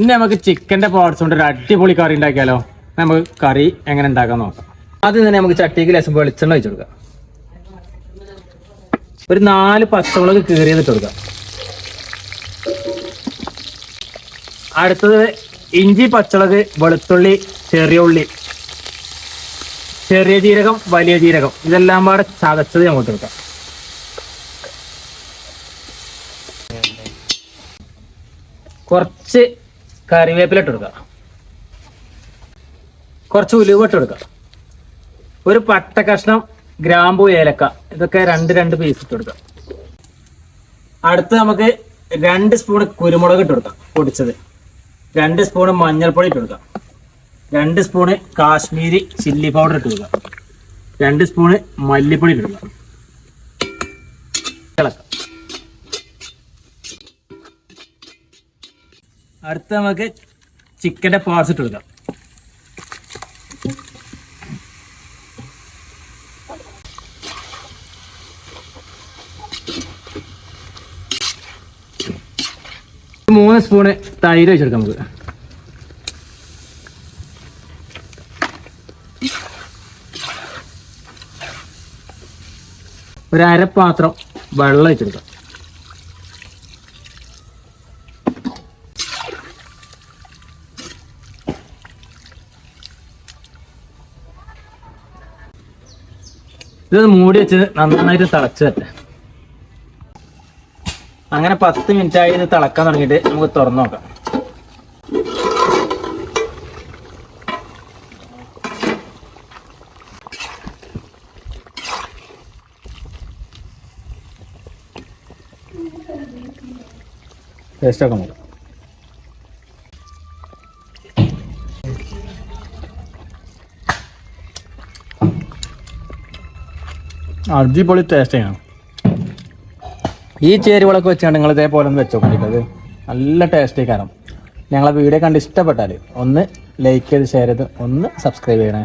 ഇനി നമുക്ക് ചിക്കന്റെ പാർട്സ് കൊണ്ട് ഒരു അടിപൊളി കറി ഉണ്ടാക്കിയാലോ? നമുക്ക് കറി എങ്ങനെ ഉണ്ടാക്കാൻ നോക്കാം. ആദ്യം തന്നെ നമുക്ക് ചട്ടിക്ക് ലേശം വെളിച്ചെണ്ണ വെച്ച് കൊടുക്കാം. ഒരു നാല് പച്ചമുളക് കീറി ഇട്ട് കൊടുക്കാം. അടുത്തത് ഇഞ്ചി പച്ചമുളക് വെളുത്തുള്ളി ചെറിയ ഉള്ളി ചെറിയ ജീരകം വലിയ ജീരകം. ഇതെല്ലാം പാടെ ചതച്ചത് നമുക്ക് കൊടുക്കാം. കുറച്ച് കറിവേപ്പില ഇട്ട് കൊടുക്കാം. കുറച്ച് ഉലുവ ഇട്ട് കൊടുക്കാം. ഒരു പട്ട കഷ്ണം ഗ്രാമ്പു ഏലക്ക. ഇതൊക്കെ രണ്ട് രണ്ട് പീസ് ഇട്ട് കൊടുക്കാം. അടുത്ത് നമുക്ക് രണ്ട് സ്പൂൺ കുരുമുളക് ഇട്ട് കൊടുക്കാം പൊടിച്ചത്. രണ്ട് സ്പൂൺ മഞ്ഞൾപ്പൊടി ഇട്ട് കൊടുക്കാം. രണ്ട് സ്പൂണ് കാശ്മീരി ചില്ലി പൗഡർ ഇട്ട് കൊടുക്കാം. രണ്ട് സ്പൂണ് മല്ലിപ്പൊടി ഇട്ട് കൊടുക്കാം. അടുത്ത് നമുക്ക് ചിക്കന്റെ പാർട്സ് ഇട്ട് കൊടുക്കാം. മൂന്ന് സ്പൂണ് തൈര് വെച്ചെടുക്കാം നമുക്ക്. ഒരു അരപ്പാത്രം വെള്ളം വെച്ചെടുക്കാം ഇതൊന്ന് മൂടി വെച്ച് നന്നായിട്ട് തിളച്ച് തട്ടെ അങ്ങനെ പത്ത് മിനിറ്റ് ആയി ഇത് തിളക്കാൻ തുടങ്ങിയിട്ട് നമുക്ക് തുറന്നു നോക്കാം. ടേസ്റ്റ് ഒക്കെ നോക്കാം. അടിപൊളി ടേസ്റ്റ് ചെയ്യണം ഈ ചേരുവകളൊക്കെ വെച്ചാണ് നിങ്ങൾ ഇതേപോലെ ഒന്ന് വെച്ചോ വെച്ചോണ്ടിരിക്കുന്നത് നല്ല ടേസ്റ്റ് കാരണം ഞങ്ങളെ വീഡിയോ കണ്ട് ഇഷ്ടപ്പെട്ടാൽ ഒന്ന് ലൈക്ക് ചെയ്ത് ഷെയർ ചെയ്ത് ഒന്ന് സബ്സ്ക്രൈബ് ചെയ്യണേ.